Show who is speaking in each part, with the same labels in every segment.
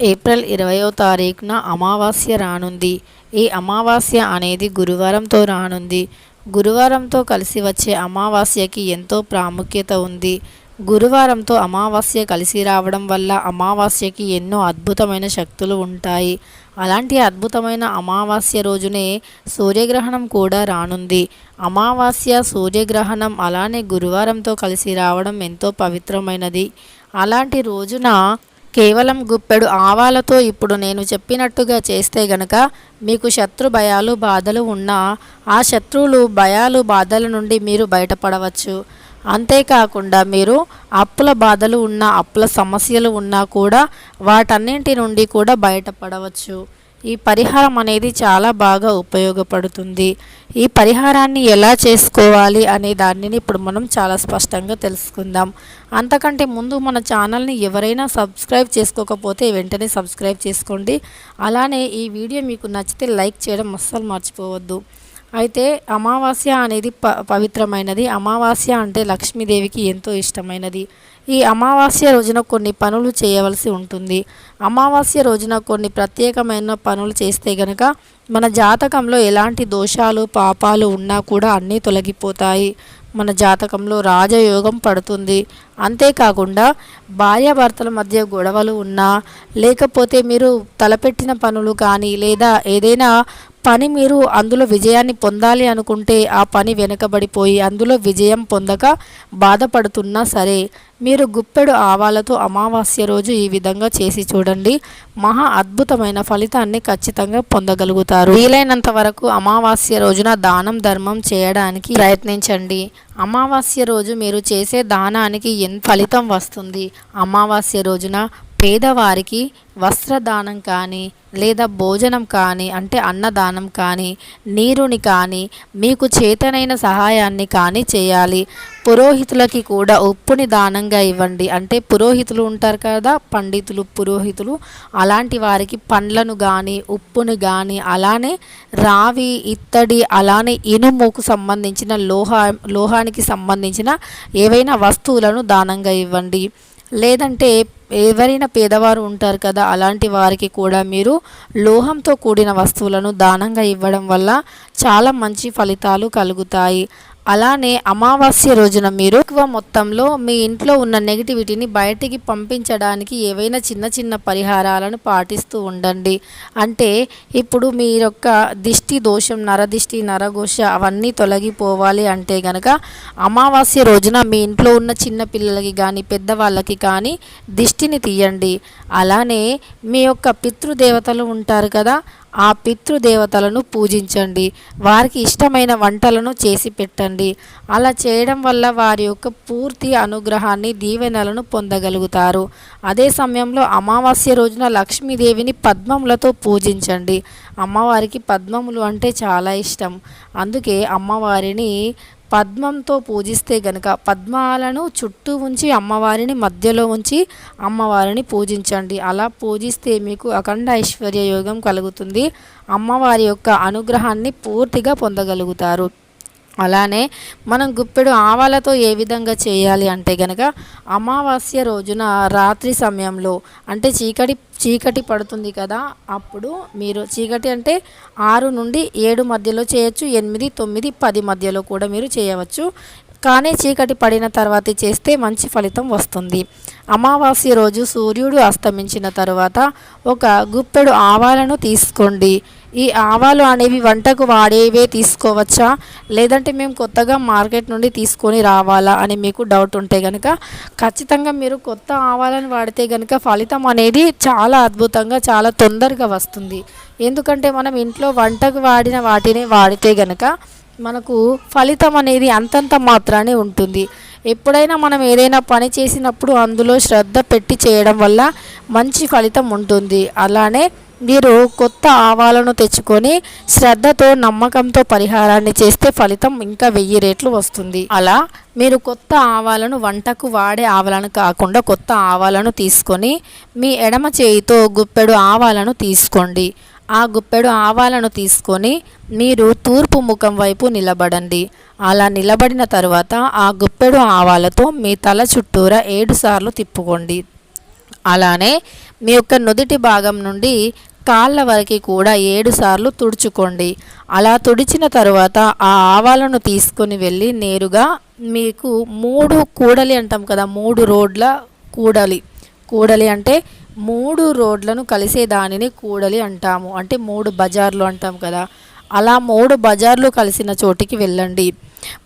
Speaker 1: April ఇరవయో తారీఖున అమావాస్య రానుంది. ఈ అమావాస్య అనేది గురువారంతో రానుంది. గురువారంతో కలిసి వచ్చే అమావాస్యకి ఎంతో ప్రాముఖ్యత ఉంది. గురువారంతో అమావాస్య కలిసి రావడం వల్ల అమావాస్యకి ఎన్నో అద్భుతమైన శక్తులు ఉంటాయి. అలాంటి అద్భుతమైన అమావాస్య రోజునే సూర్యగ్రహణం కూడా రానుంది. అమావాస్య సూర్యగ్రహణం అలానే గురువారంతో కలిసి రావడం ఎంతో పవిత్రమైనది. అలాంటి రోజున కేవలం గుప్పెడు ఆవాలతో ఇప్పుడు నేను చెప్పినట్టుగా చేస్తే గనక మీకు శత్రు భయాలు బాధలు ఉన్నా ఆ శత్రువులు భయాలు బాధల నుండి మీరు బయటపడవచ్చు. అంతేకాకుండా మీరు అప్పుల బాధలు ఉన్న అప్పుల సమస్యలు ఉన్నా కూడా వాటన్నింటి నుండి కూడా బయటపడవచ్చు. ఈ పరిహారం అనేది చాలా బాగా ఉపయోగపడుతుంది. ఈ పరిహారాన్ని ఎలా చేసుకోవాలి అనే దానిని ఇప్పుడు మనం చాలా స్పష్టంగా తెలుసుకుందాం. అంతకంటే ముందు మన ఛానల్ని ఎవరైనా సబ్స్క్రైబ్ చేసుకోకపోతే వెంటనే సబ్స్క్రైబ్ చేసుకోండి. అలానే ఈ వీడియో మీకు నచ్చితే లైక్ చేయడం అస్సలు మర్చిపోవద్దు. అయితే అమావాస్య అనేది ప పవిత్రమైనది. అమావాస్య అంటే లక్ష్మీదేవికి ఎంతో ఇష్టమైనది. ఈ అమావాస్య రోజున కొన్ని పనులు చేయవలసి ఉంటుంది. అమావాస్య రోజున కొన్ని ప్రత్యేకమైన పనులు చేస్తే గనక మన జాతకంలో ఎలాంటి దోషాలు పాపాలు ఉన్నా కూడా అన్నీ తొలగిపోతాయి. మన జాతకంలో రాజయోగం పడుతుంది. అంతేకాకుండా భార్యాభర్తల మధ్య గొడవలు ఉన్నా లేకపోతే మీరు తలపెట్టిన పనులు కానీ లేదా ఏదైనా పని మీరు అందులో విజయాన్ని పొందాలి అనుకుంటే ఆ పని వెనుకబడిపోయి అందులో విజయం పొందక బాధపడుతున్నా సరే మీరు గుప్పెడు ఆవాలతో అమావాస్య రోజు ఈ విధంగా చేసి చూడండి. మహా అద్భుతమైన ఫలితాన్ని ఖచ్చితంగా పొందగలుగుతారు. వీలైనంత వరకు అమావాస్య రోజున దానం ధర్మం చేయడానికి ప్రయత్నించండి. అమావాస్య రోజు మీరు చేసే దానానికి ఎంత ఫలితం వస్తుంది. అమావాస్య రోజున పేదవారికి వస్త్రదానం కానీ లేదా భోజనం కానీ అంటే అన్నదానం కానీ నీరుని కానీ మీకు చేతనైన సహాయాన్ని కానీ చేయాలి. పురోహితులకి కూడా ఉప్పుని దానంగా ఇవ్వండి. అంటే పురోహితులు ఉంటారు కదా పండితులు పురోహితులు అలాంటి వారికి పండ్లను కానీ ఉప్పుని కానీ అలానే రావి ఇత్తడి అలానే ఇనుముకు సంబంధించిన లోహ లోహానికి సంబంధించిన ఏవైనా వస్తువులను దానంగా ఇవ్వండి. లేదంటే ఎవరైనా పేదవారు ఉంటారు కదా అలాంటి వారికి కూడా మీరు లోహంతో కూడిన వస్తువులను దానంగా ఇవ్వడం వల్ల చాలా మంచి ఫలితాలు కలుగుతాయి. అలానే అమావాస్య రోజున మీరు ఎక్కువ మొత్తంలో మీ ఇంట్లో ఉన్న నెగిటివిటీని బయటికి పంపించడానికి ఏవైనా చిన్న చిన్న పరిహారాలను పాటిస్తూ ఉండండి. అంటే ఇప్పుడు మీ యొక్క దిష్టి దోషం నరదిష్టి నరఘోష అవన్నీ తొలగిపోవాలి అంటే గనక అమావాస్య రోజున మీ ఇంట్లో ఉన్న చిన్న పిల్లలకి కానీ పెద్దవాళ్ళకి కానీ దిష్టిని తీయండి. అలానే మీ యొక్క పితృదేవతలు ఉంటారు కదా ఆ పితృదేవతలను పూజించండి. వారికి ఇష్టమైన వంటలను చేసి పెట్టండి. అలా చేయడం వల్ల వారి యొక్క పూర్తి అనుగ్రహాన్ని దీవెనలను పొందగలుగుతారు. అదే సమయంలో అమావాస్య రోజున లక్ష్మీదేవిని పద్మములతో పూజించండి. అమ్మవారికి పద్మములు అంటే చాలా ఇష్టం. అందుకే అమ్మవారిని పద్మంతో పూజిస్తే గనక పద్మాలను చుట్టూ ఉంచి అమ్మవారిని మధ్యలో ఉంచి అమ్మవారిని పూజించండి. అలా పూజిస్తే మీకు అఖండ ఐశ్వర్య యోగం కలుగుతుంది. అమ్మవారి యొక్క అనుగ్రహాన్ని పూర్తిగా పొందగలుగుతారు. అలానే మనం గుప్పెడు ఆవాలతో ఏ విధంగా చేయాలి అంటే గనక అమావాస్య రోజున రాత్రి సమయంలో అంటే చీకటి చీకటి పడుతుంది కదా అప్పుడు మీరు చీకటి అంటే ఆరు నుండి ఏడు మధ్యలో చేయొచ్చు ఎనిమిది తొమ్మిది పది మధ్యలో కూడా మీరు చేయవచ్చు. కానీ చీకటి పడిన తర్వాత చేస్తే మంచి ఫలితం వస్తుంది. అమావాస్య రోజు సూర్యుడు అస్తమించిన తర్వాత ఒక గుప్పెడు ఆవాలను తీసుకోండి. ఈ ఆవాలు అనేవి వంటకు వాడేవే తీసుకోవచ్చా? లేదంటే మేము కొత్తగా మార్కెట్ నుండి తీసుకొని రావాలా అని మీకు డౌట్ ఉంటే కనుక ఖచ్చితంగా మీరు కొత్త ఆవాలను వాడితే కనుక ఫలితం అనేది చాలా అద్భుతంగా చాలా తొందరగా వస్తుంది. ఎందుకంటే మనం ఇంట్లో వంటకు వాడిన వాటిని వాడితే కనుక మనకు ఫలితం అనేది అంతంత మాత్రానే ఉంటుంది. ఎప్పుడైనా మనం ఏదైనా పని చేసినప్పుడు అందులో శ్రద్ధ పెట్టి చేయడం వల్ల మంచి ఫలితం ఉంటుంది. అలానే మీరు కొత్త ఆవాలను తెచ్చుకొని శ్రద్ధతో నమ్మకంతో పరిహారాన్ని చేస్తే ఫలితం ఇంకా వెయ్యి రేట్లు వస్తుంది. అలా మీరు కొత్త ఆవాలను వంటకు వాడే ఆవాలను కాకుండా కొత్త ఆవాలను తీసుకొని మీ ఎడమ చేయితో గుప్పెడు ఆవాలను తీసుకోండి. ఆ గుప్పెడు ఆవాలను తీసుకొని మీరు తూర్పు ముఖం వైపు నిలబడండి. అలా నిలబడిన తర్వాత ఆ గుప్పెడు ఆవాలతో మీ తల చుట్టూరా ఏడు సార్లు తిప్పుకోండి. అలానే మీ యొక్క నుదుటి భాగం నుండి కాళ్ళ వరకు కూడా ఏడు సార్లు తుడుచుకోండి. అలా తుడిచిన తర్వాత ఆ ఆవాలను తీసుకొని వెళ్ళి నేరుగా మీకు మూడు కూడలి అంటాం కదా మూడు రోడ్ల కూడలి. కూడలి అంటే మూడు రోడ్లను కలిసే దానిని కూడలి అంటాము. అంటే మూడు బజార్లు అంటాం కదా. అలా మూడు బజార్లు కలిసిన చోటికి వెళ్ళండి.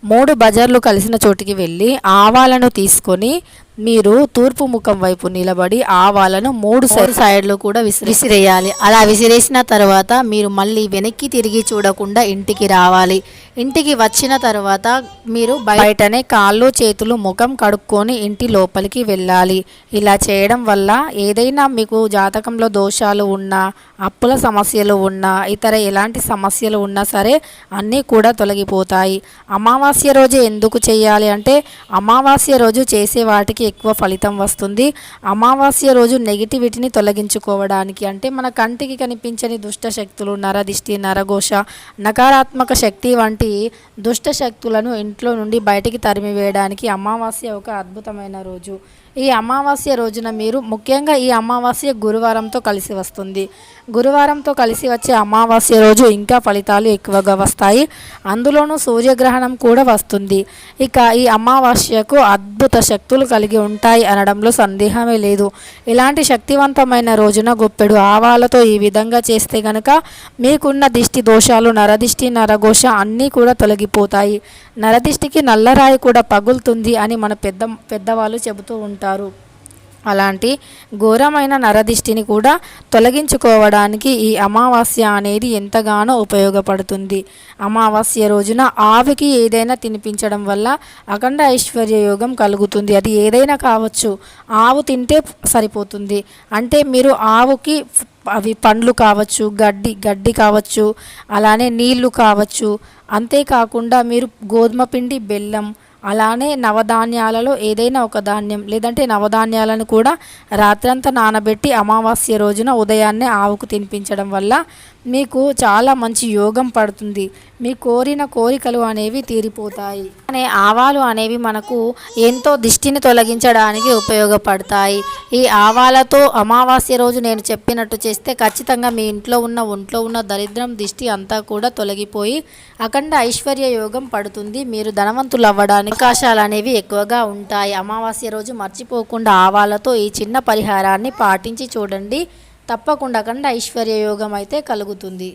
Speaker 1: మూడు బజార్లు కలిసిన చోటికి వెళ్ళి ఆవాలను తీసుకొని మీరు తూర్పు ముఖం వైపు నిలబడి ఆవాలను మూడు సైడ్ సైడ్లు కూడా విసిరి విసిరేయాలి. అలా విసిరేసిన తర్వాత మీరు మళ్ళీ వెనక్కి తిరిగి చూడకుండా ఇంటికి రావాలి. ఇంటికి వచ్చిన తర్వాత మీరు బయటనే కాళ్ళు చేతులు ముఖం కడుక్కొని ఇంటి లోపలికి వెళ్ళాలి. ఇలా చేయడం వల్ల ఏదైనా మీకు జాతకంలో దోషాలు ఉన్నా అప్పుల సమస్యలు ఉన్నా ఇతర ఎలాంటి సమస్యలు ఉన్నా సరే అన్నీ కూడా తొలగిపోతాయి. అమావాస్య రోజు ఎందుకు చేయాలి అంటే అమావాస్య రోజు చేసే వాటికి ఎక్కువ ఫలితం వస్తుంది. అమావాస్య రోజు నెగిటివిటీని తొలగించుకోవడానికి అంటే మన కంటికి కనిపించని దుష్ట శక్తులు నరదిష్టి నరఘోష నకారాత్మక శక్తి వంటి దుష్ట శక్తులను ఇంట్లో నుండి బయటికి తరిమివేయడానికి అమావాస్య ఒక అద్భుతమైన రోజు. ఈ అమావాస్య రోజున మీరు ముఖ్యంగా ఈ అమావాస్య గురువారంతో కలిసి వస్తుంది. గురువారంతో కలిసి వచ్చే అమావాస్య రోజు ఇంకా ఫలితాలు ఎక్కువగా వస్తాయి. అందులోనూ సూర్యగ్రహణం కూడా వస్తుంది. ఇక ఈ అమావాస్యకు అద్భుత శక్తులు కలిగి ఉంటాయి అనడంలో సందేహమే లేదు. ఇలాంటి శక్తివంతమైన రోజున గొప్పెడు ఆవాలతో ఈ విధంగా చేస్తే గనక మీకున్న దిష్టి దోషాలు నరదిష్టి నరఘోష అన్నీ కూడా తొలగిపోతాయి. నరదిష్టికి నల్లరాయి కూడా పగులుతుంది అని మన పెద్ద పెద్దవాళ్ళు చెబుతూ ఉంటారు. అలాంటి ఘోరమైన నరదిష్టిని కూడా తొలగించుకోవడానికి ఈ అమావాస్య అనేది ఎంతగానో ఉపయోగపడుతుంది. అమావాస్య రోజున ఆవికి ఏదైనా తినిపించడం వల్ల అఖండ ఐశ్వర్య యోగం కలుగుతుంది. అది ఏదైనా కావచ్చు. ఆవు తింటే సరిపోతుంది. అంటే మీరు ఆవుకి అవి పండ్లు కావచ్చు గడ్డి గడ్డి కావచ్చు అలానే నీళ్ళు కావచ్చు. అంతేకాకుండా మీరు గోధుమ పిండి బెల్లం అలానే నవధాన్యాలలో ఏదైనా ఒక ధాన్యం లేదంటే నవధాన్యాలను కూడా రాత్రంతా నానబెట్టి అమావాస్య రోజున ఉదయాన్నే ఆవుకు తినిపించడం వల్ల మీకు చాలా మంచి యోగం పడుతుంది. మీ కోరిన కోరికలు అనేవి తీరిపోతాయి. అనే ఆవాలు అనేవి మనకు ఎంతో దిష్టిని తొలగించడానికి ఉపయోగపడతాయి. ఈ ఆవాలతో అమావాస్య రోజు నేను చెప్పినట్టు చేస్తే ఖచ్చితంగా మీ ఇంట్లో ఉన్న ఒంట్లో ఉన్న దరిద్రం దిష్టి అంతా కూడా తొలగిపోయి అఖండ ఐశ్వర్య యోగం పడుతుంది. మీరు ధనవంతులు అవ్వడానికి అవకాశాలు అనేవి ఎక్కువగా ఉంటాయి. అమావాస్య రోజు మర్చిపోకుండా ఆవాలతో ఈ చిన్న పరిహారాన్ని పాటించి చూడండి. తప్పకుండా కండ ఐశ్వర్య యోగం అయితే కలుగుతుంది.